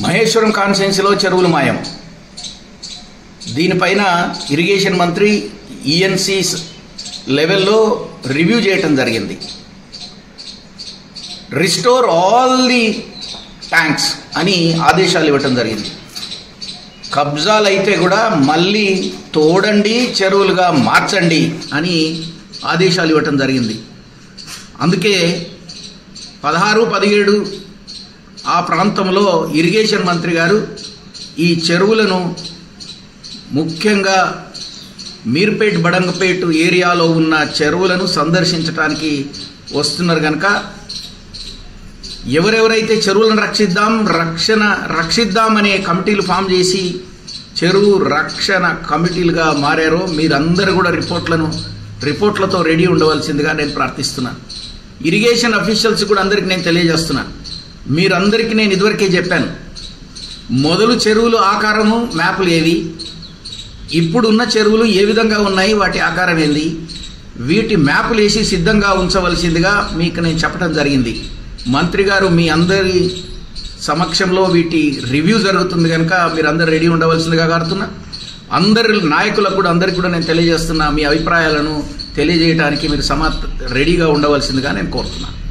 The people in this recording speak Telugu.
మహేశ్వరం కాన్స్టిట్యున్సీలో చెరువులు మాయం. దీనిపైన ఇరిగేషన్ మంత్రి ఈఎన్సీ లెవెల్లో రివ్యూ చేయటం జరిగింది. రిస్టోర్ ఆల్ ది ట్యాంక్స్ అని ఆదేశాలు ఇవ్వటం జరిగింది. కబ్జాలు అయితే కూడా మళ్ళీ తోడండి చెరువులుగా మార్చండి అని ఆదేశాలు ఇవ్వటం జరిగింది. అందుకే పదహారు పదిహేడు ఆ ప్రాంతంలో ఇరిగేషన్ మంత్రి గారు ఈ చెరువులను ముఖ్యంగా మీర్పేట్ బడంగపేట్ ఏరియాలో ఉన్న చెరువులను సందర్శించడానికి వస్తున్నారు కనుక ఎవరెవరైతే చెరువులను రక్షిద్దాం రక్షణ రక్షిద్దాం అనే కమిటీలు ఫామ్ చేసి చెరువు రక్షణ కమిటీలుగా మారారో మీరందరూ కూడా రిపోర్ట్లను రిపోర్ట్లతో రెడీ ఉండవలసిందిగా నేను ప్రార్థిస్తున్నాను. ఇరిగేషన్ అఫీషియల్స్ కూడా అందరికీ నేను తెలియజేస్తున్నాను. మీరందరికీ నేను ఇదివరకే చెప్పాను. మొదలు చెరువులు ఆకారము మ్యాపులు ఏవి? ఇప్పుడున్న చెరువులు ఏ విధంగా ఉన్నాయి? వాటి ఆకారం ఏంది? వీటి మ్యాపులు వేసి సిద్ధంగా ఉంచవలసిందిగా మీకు నేను చెప్పడం జరిగింది. మంత్రి గారు మీ అందరి సమక్షంలో వీటి రివ్యూ జరుగుతుంది కనుక మీరు అందరు రెడీ ఉండవలసిందిగా కారుతున్నా. అందరి నాయకులకు కూడా అందరికి కూడా నేను తెలియజేస్తున్నా మీ అభిప్రాయాలను తెలియజేయడానికి మీరు సమా రెడీగా ఉండవలసిందిగా నేను కోరుతున్నాను